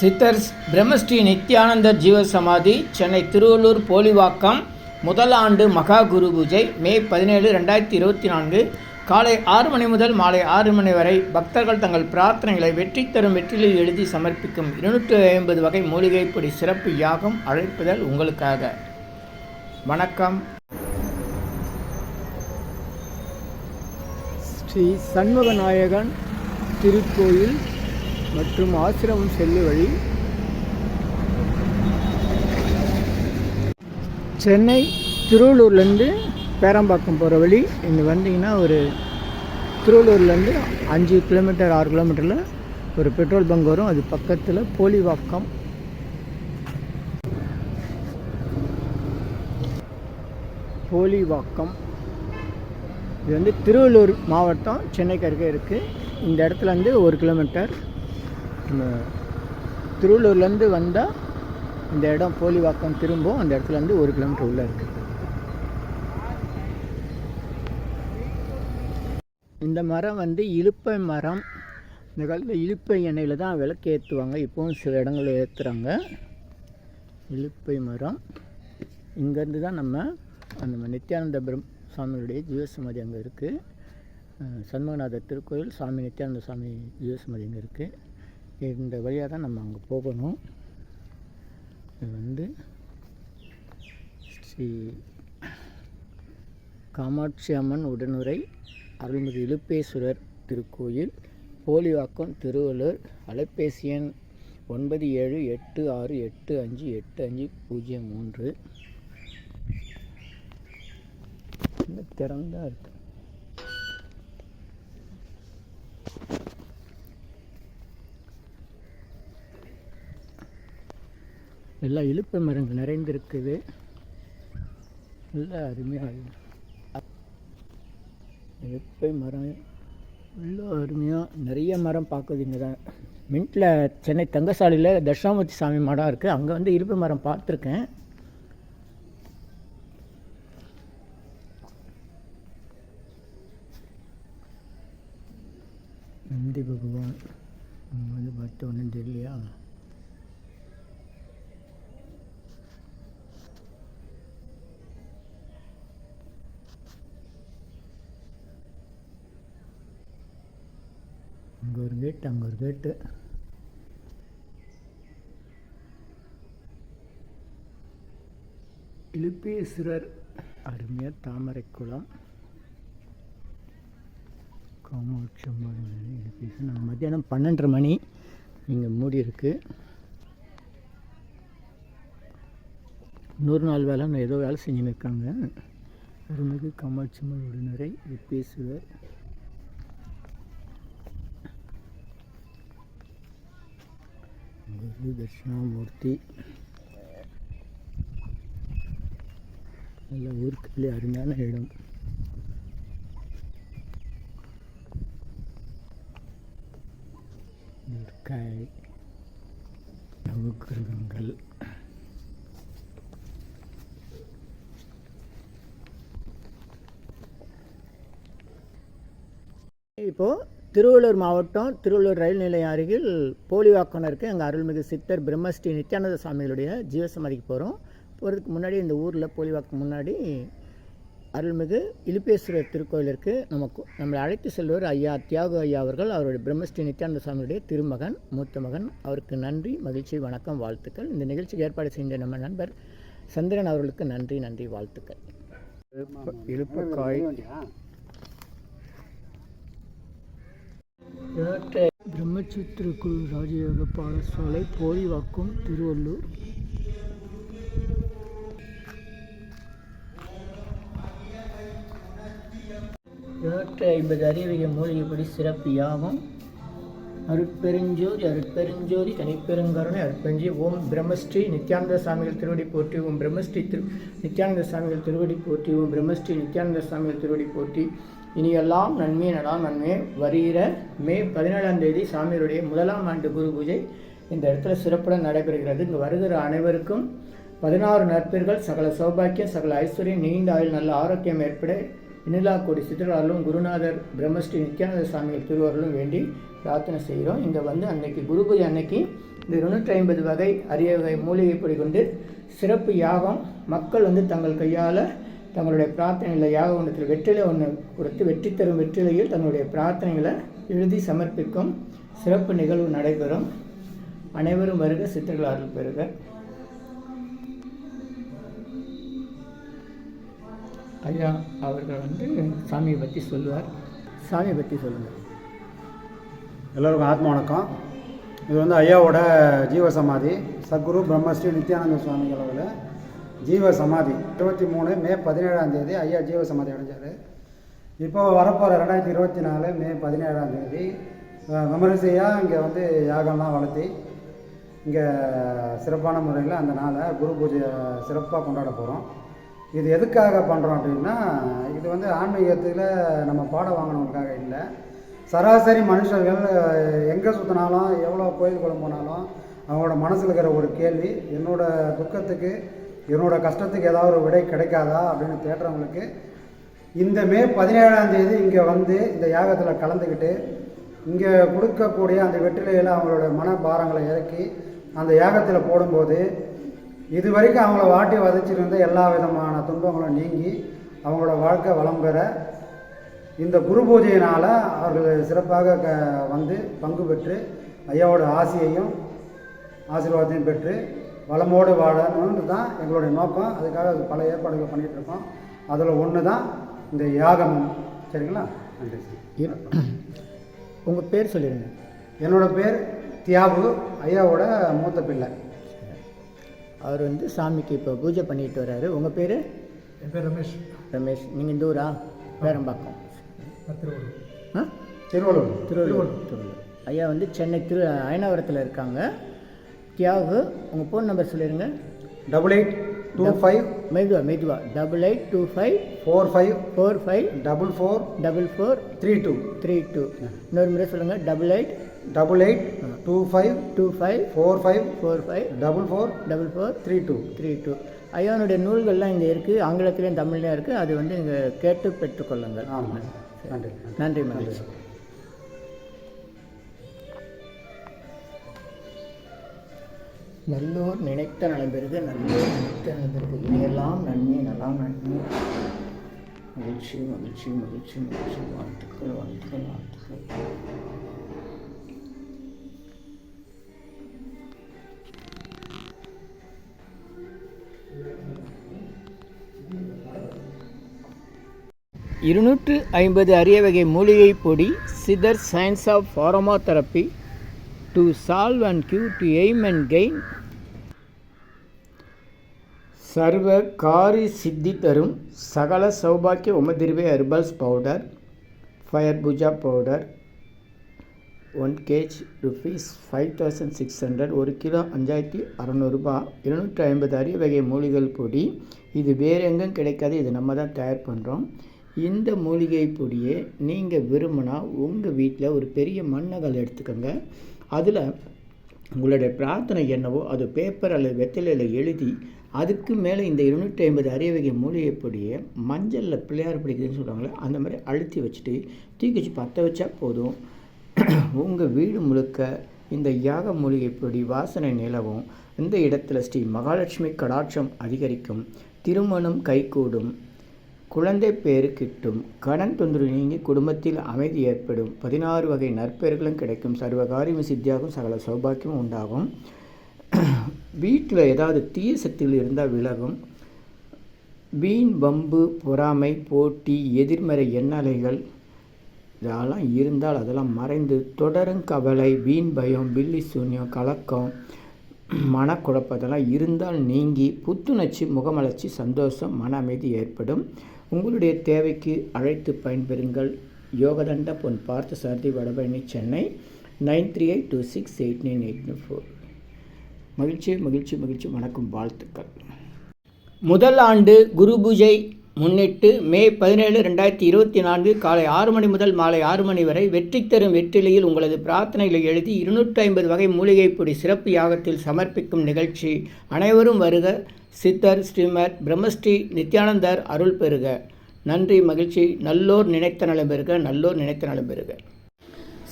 சித்தர்ஸ் பிரம்மஸ்ரீ நித்யானந்தர் ஜீவசமாதி சென்னை திருவள்ளூர் போலிவாக்கம் முதல் ஆண்டு மகா குரு பூஜை மே பதினேழு ரெண்டாயிரத்தி இருபத்தி நான்கு. காலை ஆறு மணி முதல் மாலை ஆறு மணி வரை பக்தர்கள் தங்கள் பிரார்த்தனைகளை வெற்றி தரும் வெற்றிலில் எழுதி சமர்ப்பிக்கும் இருநூற்று ஐம்பது வகை மூலிகைப்பொடி சிறப்பு யாகம் அழைப்புதல் உங்களுக்காக. வணக்கம். ஸ்ரீ சண்முகநாயகன் திருக்கோயில் மற்றும் ஆசிரமம் செல்லும் வழி. சென்னை திருவள்ளூர்லேருந்து பேரம்பாக்கம் போகிற வழி. இங்கே வந்தீங்கன்னா ஒரு திருவள்ளூர்லேருந்து அஞ்சு கிலோமீட்டர் ஆறு கிலோமீட்டரில் ஒரு பெட்ரோல் பங்க் வரும். அது பக்கத்தில் போலிவாக்கம். போலிவாக்கம். இது வந்து திருவள்ளூர் மாவட்டம் சென்னைக்கு அருகே இருக்குது இந்த இடத்துல வந்து ஒரு கிலோமீட்டர். திருவள்ளூர்லேருந்து வந்தால் இந்த இடம் போலிவாக்கம் திரும்பும். அந்த இடத்துலேருந்து ஒரு கிலோமீட்டர் உள்ளே இருக்குது இந்த மரம் வந்து இலுப்பை மரம். இந்த காலத்தில் இலுப்பை எண்ணெயில் தான் விளக்கு ஏற்றுவாங்க இப்போவும் சில இடங்களில் ஏற்றுறாங்க இலுப்பை மரம். இங்கேருந்து தான் நம்ம அந்த நித்யானந்த பிரம் சுவாமியுடைய ஜீவசமாதி அங்கே இருக்குது சண்முகநாதர் திருக்கோயில் சாமி நித்யானந்த சாமி ஜீவசமாதி அங்கே இருக்குது இந்த வழியாக தான் நம்ம அங்கே போகணும். இது வந்து ஸ்ரீ காமாட்சி அம்மன் உடனுரை அருள்மிகு இலுப்பேஸ்வரர் திருக்கோயில் போலிவாக்கம் திருவள்ளூர் அலைபேசி எண் ஒன்பது ஏழு எட்டு ஆறு எட்டு அஞ்சு எட்டு அஞ்சு பூஜ்ஜியம் மூன்று. திறந்தா இருக்கு. எல்லாம் இழுப்பை மரங்கள் நிறைந்திருக்குது. நல்லா அருமையாக இழுப்பை மரம் நல்லா அருமையாக நிறைய மரம் பார்க்குது இங்கே தான். மின்ட்டில் சென்னை தங்கசாலையில் தட்சிணாமூர்த்தி சாமி மடம் இருக்குது அங்கே வந்து இழுப்பை மரம் பார்த்துருக்கேன். நந்தி பகவான். அங்கே வந்து பார்த்த ஒன்றும் தெரியலையா? அங்கே கேட்டு அங்கே ஒரு கேட்டு. இழுப்பீஸ்வரர் அருமையாக தாமரை குளம். காமாட்சி அம்மாள் மத்தியானம் பன்னெண்டரை மணி இங்கே மூடியிருக்கு. நூறு நாள் வேலை நான் ஏதோ வேலை செஞ்சுன்னு இருக்காங்க. அருள்மிகு காமாட்சி அம்மன் உடனரை இழுப்பேஸ்வரர் குரு தட்சிணாமூர்த்தி நல்ல ஊருக்குள்ளே அருமையான இடம். நெற்காய் நவக்கிரகங்கள். இப்போது திருவள்ளூர் மாவட்டம் திருவள்ளூர் ரயில் நிலையம் அருகில் போலிவாக்கம் இருக்குது அங்கே அருள்மிகு சித்தர் பிரம்மஸ்ரீ நித்யானந்த சுவாமிகளுடைய ஜீவசமாதிக்கு போகிறோம் போகிறதுக்கு முன்னாடி இந்த ஊரில் போலிவாக்கம் முன்னாடி அருள்மிகு இலுப்பேஸ்வரர் திருக்கோயில் இருக்குது நமக்கு நம்மளை அழைத்து செல்வர் ஐயா தியாகு ஐயா அவர்கள். அவருடைய பிரம்மஸ்ரீ நித்யானந்த சாமியுடைய திருமகன் மூத்த மகன். அவருக்கு நன்றி மகிழ்ச்சி வணக்கம் வாழ்த்துக்கள். இந்த நிகழ்ச்சிக்கு ஏற்பாடு செய்த நம்ம நண்பர் சந்திரன் அவர்களுக்கு நன்றி நன்றி வாழ்த்துக்கள். இழுப்பக்காய் பிரம்மச்சித்திர குழு ராஜயோக பாடசாலை போலிவாக்கம் திருவள்ளூர். இருநூற்றி ஐம்பது அறிவிய மூலிகைப்படி சிறப்பு யாவும் அருட்பெருஞ்சோதி அருட்பெருஞ்சோதி தனிப்பெருங்கருணை அருட்பெருஞ்சி. ஓம் பிரம்மஸ்ரீ நித்யானந்த சாமிகள் திருவடி போற்றி. ஓம் பிரம்மஸ்ரீ திரு நித்யானந்த சாமிகள் திருவடி போற்றி. ஓம் பிரம்மஸ்ரீ நித்யானந்த சாமிகள் திருவடி போற்றி. இனியெல்லாம் நன்மை நடாம் நன்மை. வருகிற மே பதினேழாம் தேதி சாமியருடைய முதலாம் ஆண்டு குரு பூஜை இந்த இடத்துல சிறப்புடன் நடைபெறுகிறது. இங்கு வருகிற அனைவருக்கும் பதினாறு நற்பெயர்கள் சகல சௌபாக்கியம் சகல ஐஸ்வர்யம் நீண்ட ஆயுள் நல்ல ஆரோக்கியம் ஏற்பட இனிலா கோடி சித்தராலும் குருநாதர் பிரம்மஸ்ரீ நித்யானந்த சுவாமிகள் திருவர்களும் வேண்டி பிரார்த்தனை செய்கிறோம். இங்கே வந்து அன்னைக்கு குரு பூஜை அன்னைக்கு இந்த இருநூற்றி ஐம்பது வகை அரிய வகை மூலிகை கொண்டு சிறப்பு யாகம் மக்கள் வந்து தங்கள் கையால் தங்களுடைய பிரார்த்தனையில் யாக ஒன்றத்தில் வெற்றிலை ஒன்று கொடுத்து வெற்றி தரும் வெற்றிலையில் தங்களுடைய பிரார்த்தனைகளை எழுதி சமர்ப்பிக்கும் சிறப்பு நிகழ்வு நடைபெறும். அனைவரும் வருக சித்தர்கள் அருள் பெறுக. ஐயா அவர்கள் வந்து சாமியை பற்றி சொல்லுவார். சாமியை பற்றி சொல்லுங்கள் எல்லோருக்கும் ஆத்ம வணக்கம். இது வந்து ஐயாவோட ஜீவ சமாதி சத்குரு பிரம்மஸ்ரீ நித்யானந்த சுவாமிகள் அவர்கள். ஜீவ சமாதி இருபத்தி மூணு மே பதினேழாம் தேதி ஐயா ஜீவ சமாதி அடைஞ்சார். இப்போது வரப்போகிற ரெண்டாயிரத்தி இருபத்தி நாலு மே பதினேழாம் தேதி விமரிசையாக இங்கே வந்து யாகம்லாம் வளர்த்தி இங்கே சிறப்பான முறையில் அந்த நாளை குரு பூஜையை சிறப்பாக கொண்டாட போகிறோம் இது எதுக்காக பண்ணுறோம் அப்படின்னா இது வந்து ஆன்மீகத்தில் நம்ம பாடம் வாங்கினவங்களுக்காக இல்லை. சராசரி மனுஷர்கள் எங்கே சுற்றினாலும் எவ்வளோ கோயில் குளம் போனாலும் அவங்களோட மனசில் இருக்கிற ஒரு கேள்வி என்னோடய துக்கத்துக்கு என்னோட கஷ்டத்துக்கு ஏதாவது ஒரு விடை கிடைக்காதா அப்படின்னு தேடுறவங்களுக்கு இந்த மே பதினேழாம் தேதி இங்கே வந்து இந்த யாகத்தில் கலந்துக்கிட்டு இங்கே கொடுக்கக்கூடிய அந்த வெற்றிலையில் அவங்களோட மன பாரங்களை இறக்கி அந்த யாகத்தில் போடும்போது இது வரைக்கும் அவங்கள வாட்டி வதச்சிருந்த எல்லா விதமான துன்பங்களும் நீங்கி அவங்களோட வாழ்க்கை வளம் பெற இந்த குரு பூஜையினால் அவர்கள் சிறப்பாக க வந்து பங்கு பெற்று ஐயாவோட ஆசையையும் ஆசீர்வாதத்தையும் பெற்று வளமோடு வாழணுன்றது தான் எங்களுடைய நோக்கம். அதுக்காக பல ஏற்பாடுகள் பண்ணிகிட்டு இருக்கோம். அதில் ஒன்று தான் இந்த யாகம். சரிங்களா? நன்றி சார். உங்கள் பேர் சொல்லிடுங்க என்னோட பேர் தியாகு ஐயாவோட மூத்த பிள்ளை. அவர் வந்து சாமிக்கு இப்போ பூஜை பண்ணிட்டு வர்றாரு. உங்கள் பேர்? என் பேர் ரமேஷ். ரமேஷ். நீங்கள் இந்த ஊரா? பேரம்பாக்கம். திருவள்ளூர். ஆ? திருவள்ளூர். திருவள்ளூர். திருவள்ளூர். ஐயா வந்து சென்னை திரு அயனாவரத்தில் இருக்காங்க. தியாகு உங்கள் ஃபோன் நம்பர் சொல்லிடுங்க டபுள் எயிட் டூ ஃபைவ் மெதுவா மெதுவா. Double eight two five four five four five double four double four three two three two இன்னொரு முறை சொல்லுங்கள் double eight double eight two five two five four five four five double four double four three two three two ஐயானுடைய நூல்கள்லாம் இங்கே இருக்குது ஆங்கிலத்திலையும் தமிழ்லையும் இருக்குது அது வந்து இங்கே கேட்டு பெற்றுக்கொள்ளுங்கள். ஆமாம். நன்றி. நன்றி நன்றி. மகிழ்ச்சி நல்லோர் நினைத்த நலம்பெருக நல்லோர் நினைத்த நலம்பெருக இனியெல்லாம் நன்மை நலாம் நன்மை. மகிழ்ச்சி மகிழ்ச்சி மகிழ்ச்சி மகிழ்ச்சி. வாழ்த்துக்கள் வாழ்த்துக்கள் வாழ்த்துக்கள். இருநூற்று ஐம்பது அரிய வகை மூலிகை பொடி Siddhar science of pharmotherapy to solve and cure to aim and gain சர்வ காரி சித்தி தரும் சகல சௌபாக்கிய உமதிர்வே herbals powder fire puja powder one kg rupees five thousand six hundred ஒரு கிலோ அஞ்சாயிரத்தி அறநூறுபா இருநூற்றி ஐம்பது அரிய வகை மூலிகை பொடி. இது வேறு எங்கும் கிடைக்காது இது நம்ம தான் தயார் பண்ணுறோம் இந்த மூலிகை பொடியை நீங்கள் விரும்பினா உங்கள் வீட்டில் ஒரு பெரிய மண்ணகல் எடுத்துக்கோங்க. அதில் உங்களுடைய பிரார்த்தனை என்னவோ அது பேப்பர் அல்லது வெத்தலையில் எழுதி அதுக்கு மேலே இந்த இருநூற்றி ஐம்பது அரியவகை வகை மஞ்சளில் பிள்ளையார் பிடிக்குதுன்னு சொல்கிறாங்களே அந்த மாதிரி அழுத்தி வச்சுட்டு தூக்கி வச்சு பற்ற வச்சா போதும். உங்கள் வீடு முழுக்க இந்த யாக மூலிகைப்படி வாசனை நிலவும். இந்த இடத்துல ஸ்ரீ மகாலட்சுமி கடாட்சம் அதிகரிக்கும். திருமணம் கைகூடும். குழந்தை பேறு கிட்டும் கடன் தொந்தரவு நீங்கி குடும்பத்தில் அமைதி ஏற்படும். பதினாறு வகை நற்பெயர்களும் கிடைக்கும். சர்வகாரியம் சித்தியாகும். சகல சௌபாக்கியமும் உண்டாகும். வீட்டில் ஏதாவது தீய சக்திகள் இருந்தால் விலகும். வீண் வம்பு பொறாமை போட்டி எதிர்மறை எண்ணலைகள் இதெல்லாம் இருந்தால் அதெல்லாம் மறைந்து தொடரும் கவலை வீண் பயம் பில்லி சூன்யம் கலக்கம் மனக்குழப்பத்தெல்லாம் இருந்தால் நீங்கி புத்துணர்ச்சி முகமலர்ச்சி சந்தோஷம் மன அமைதி ஏற்படும். உங்களுடைய தேவைக்கு அழைத்து பயன்பெறுங்கள். யோகதண்ட Pon Parthasarathy Vadapalani Chennai. Nine three eight two six eight nine eight four. மகிழ்ச்சி மகிழ்ச்சி மகிழ்ச்சி. வணக்கம் வாழ்த்துக்கள். முதல் ஆண்டு குரு பூஜை முன்னிட்டு மே பதினேழு ரெண்டாயிரத்தி இருபத்தி நான்கு காலை ஆறு மணி முதல் மாலை ஆறு மணி வரை வெற்றி தரும் வெற்றிலையில் உங்களது பிரார்த்தனைகளை எழுதி இருநூற்றி ஐம்பது வகை மூலிகைப் பொடி சிறப்பு யாகத்தில் சமர்ப்பிக்கும் நிகழ்ச்சி அனைவரும் வருக. சித்தர் ஸ்ரீமர் பிரம்மஸ்ரீ நித்யானந்தர் அருள் பெறுக. நன்றி மகிழ்ச்சி. நல்லோர் நினைத்த நலம் பெறுக. நல்லோர் நினைத்த நலம் பெறுக.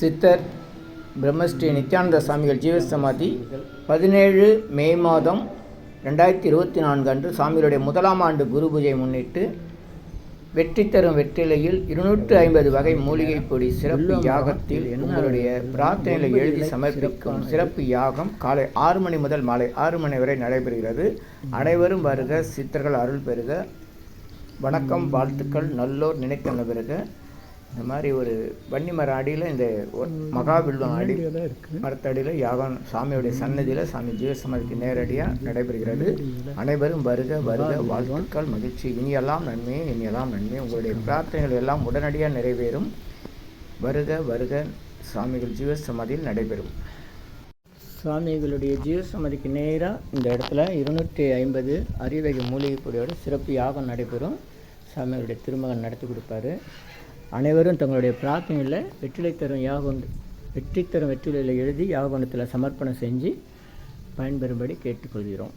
சித்தர் பிரம்மஸ்ரீ நித்யானந்த சுவாமிகள் ஜீவ சமாதி பதினேழு மே மாதம் ரெண்டாயிரத்தி இருபத்தி நான்கு அன்று சாமிகளுடைய முதலாம் ஆண்டு குரு பூஜையை முன்னிட்டு வெற்றி தரும் வெற்றிலையில் இருநூற்று ஐம்பது வகை மூலிகை பொடி சிறப்பு யாகத்தில் உங்களுடைய பிரார்த்தனைகளை எழுதி சமர்ப்பிக்கும் சிறப்பு யாகம் காலை ஆறு மணி முதல் மாலை ஆறு மணி வரை நடைபெறுகிறது. அனைவரும் வருக சித்தர்கள் அருள் பெறுக. வணக்கம் வாழ்த்துக்கள் நல்லோர் நினைத்தன பெறுக. இந்த மாதிரி ஒரு வன்னிமர அடியில் இந்த ஒரு மகாவில்வம் அடி மரத்தடியில் யாகம் சாமியுடைய சன்னதியில் சாமி ஜீவசமாதிக்கு நேரடியாக நடைபெறுகிறது. அனைவரும் வருக வருக வாழ்த்துக்கள் மகிழ்ச்சி. இனியெல்லாம் நன்மை இனியெல்லாம் நன்மை. உங்களுடைய பிரார்த்தனைகள் எல்லாம் உடனடியாக நிறைவேறும். வருக வருக. சாமிகள் ஜீவசமாதியில் நடைபெறும். சுவாமிகளுடைய ஜீவசமாதிக்கு நேராக இந்த இடத்துல இருநூற்றி ஐம்பது அரிவகை மூலிகை பொடியோட சிறப்பு யாகம் நடைபெறும். சாமிகளுடைய திருமகன் நடத்தி கொடுப்பாரு. அனைவரும் தங்களுடைய பிரார்த்தனையில் வெற்றிலை தரும் யாகம் வெற்றி தரும் வெற்றிலையில் எழுதி யாககுண்டத்தில் சமர்ப்பணம் செஞ்சு பயன்பெறும்படி கேட்டுக்கொள்கிறோம்.